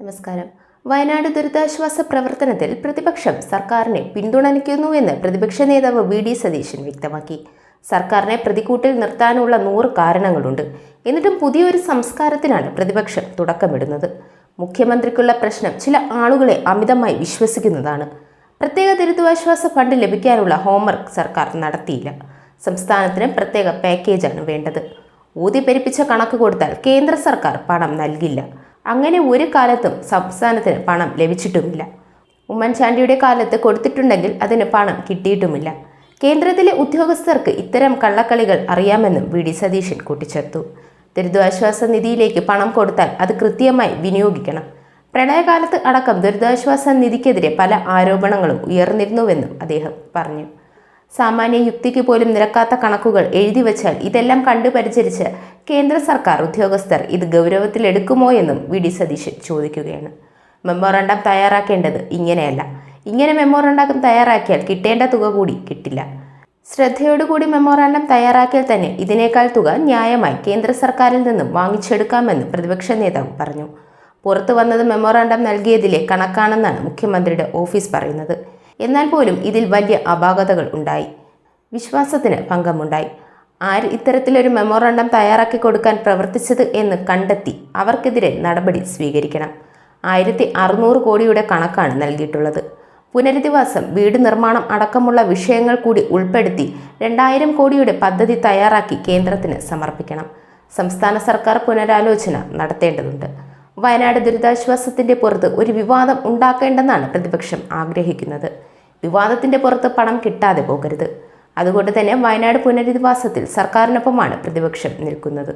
നമസ്കാരം. വയനാട് ദുരിതാശ്വാസ പ്രവർത്തനത്തിൽ പ്രതിപക്ഷം സർക്കാരിനെ പിന്തുണയ്ക്കുന്നുവെന്ന് പ്രതിപക്ഷ നേതാവ് വി. ഡി. സതീശൻ വ്യക്തമാക്കി. സർക്കാരിനെ പ്രതിക്കൂട്ടിൽ നിർത്താനുള്ള നൂറ് കാരണങ്ങളുണ്ട്. എന്നിട്ടും പുതിയൊരു സംസ്കാരത്തിനാണ് പ്രതിപക്ഷം തുടക്കമിടുന്നത്. മുഖ്യമന്ത്രിക്കുള്ള പ്രശ്നം ചില ആളുകളെ അമിതമായി വിശ്വസിക്കുന്നതാണ്. പ്രത്യേക ദുരിതാശ്വാസ ഫണ്ട് ലഭിക്കാനുള്ള ഹോംവർക്ക് സർക്കാർ നടത്തിയില്ല. സംസ്ഥാനത്തിന് പ്രത്യേക പാക്കേജാണ് വേണ്ടത്. ഊതിപ്പെരിപ്പിച്ച കണക്ക് കൊടുത്താൽ കേന്ദ്ര സർക്കാർ പണം നൽകില്ല. അങ്ങനെ ഒരു കാലത്തും സംസ്ഥാനത്തിന് പണം ലഭിച്ചിട്ടുമില്ല. ഉമ്മൻചാണ്ടിയുടെ കാലത്ത് കൊടുത്തിട്ടുണ്ടെങ്കിൽ അതിന് പണം കിട്ടിയിട്ടുമില്ല. കേന്ദ്രത്തിലെ ഉദ്യോഗസ്ഥർക്ക് ഇത്തരം കള്ളക്കളികൾ അറിയാമെന്നും വി. ഡി. സതീശൻ കൂട്ടിച്ചേർത്തു. ദുരിതാശ്വാസ നിധിയിലേക്ക് പണം കൊടുത്താൽ അത് കൃത്യമായി വിനിയോഗിക്കണം. പ്രളയകാലത്ത് അടക്കം ദുരിതാശ്വാസ നിധിക്കെതിരെ പല ആരോപണങ്ങളും ഉയർന്നിരുന്നുവെന്നും അദ്ദേഹം പറഞ്ഞു. സാമാന്യ യുക്തിക്ക് പോലും നിരക്കാത്ത കണക്കുകൾ എഴുതി വച്ചാൽ ഇതെല്ലാം കണ്ടു പരിചരിച്ച് കേന്ദ്ര സർക്കാർ ഉദ്യോഗസ്ഥർ ഇത് ഗൗരവത്തിലെടുക്കുമോ എന്നും വി ഡി സതീശൻ ചോദിക്കുകയാണ്. മെമ്മോറണ്ടം തയ്യാറാക്കേണ്ടത് ഇങ്ങനെയല്ല. ഇങ്ങനെ മെമ്മോറണ്ടം തയ്യാറാക്കിയാൽ കിട്ടേണ്ട തുക കൂടി കിട്ടില്ല. ശ്രദ്ധയോടുകൂടി മെമ്മോറാണ്ടം തയ്യാറാക്കിയാൽ തന്നെ ഇതിനേക്കാൾ തുക ന്യായമായി കേന്ദ്ര സർക്കാരിൽ നിന്നും വാങ്ങിച്ചെടുക്കാമെന്ന് പ്രതിപക്ഷ നേതാവ് പറഞ്ഞു. പുറത്തു വന്നത് മെമ്മോറാണ്ടം നൽകിയതിലെ കണക്കാണെന്നാണ് മുഖ്യമന്ത്രിയുടെ ഓഫീസ് പറയുന്നത്. എന്നാൽ പോലും ഇതിൽ വലിയ അപാകതകൾ ഉണ്ടായി. വിശ്വാസത്തിന് ഭംഗമുണ്ടായി. ആര് ഇത്തരത്തിലൊരു മെമ്മോറാണ്ടം തയ്യാറാക്കി കൊടുക്കാൻ പ്രവർത്തിച്ചത് എന്ന് കണ്ടെത്തി അവർക്കെതിരെ നടപടി സ്വീകരിക്കണം. ആയിരത്തി അറുന്നൂറ് കോടിയുടെ കണക്കാണ് നൽകിയിട്ടുള്ളത്. പുനരധിവാസം വീട് നിർമ്മാണം അടക്കമുള്ള വിഷയങ്ങൾ കൂടി ഉൾപ്പെടുത്തി രണ്ടായിരം കോടിയുടെ പദ്ധതി തയ്യാറാക്കി കേന്ദ്രത്തിന് സമർപ്പിക്കണം. സംസ്ഥാന സർക്കാർ പുനരാലോചന നടത്തേണ്ടതുണ്ട്. വയനാട് ദുരിതാശ്വാസത്തിന്റെ പുറത്ത് ഒരു വിവാദം ഉണ്ടാക്കേണ്ടെന്നാണ് പ്രതിപക്ഷം ആഗ്രഹിക്കുന്നത്. വിവാദത്തിന്റെ പുറത്ത് പണം കിട്ടാതെ പോകരുത്. അതുകൊണ്ട് തന്നെ വയനാട് പുനരധിവാസത്തിൽ സർക്കാരിനൊപ്പമാണ് പ്രതിപക്ഷം നിൽക്കുന്നത്.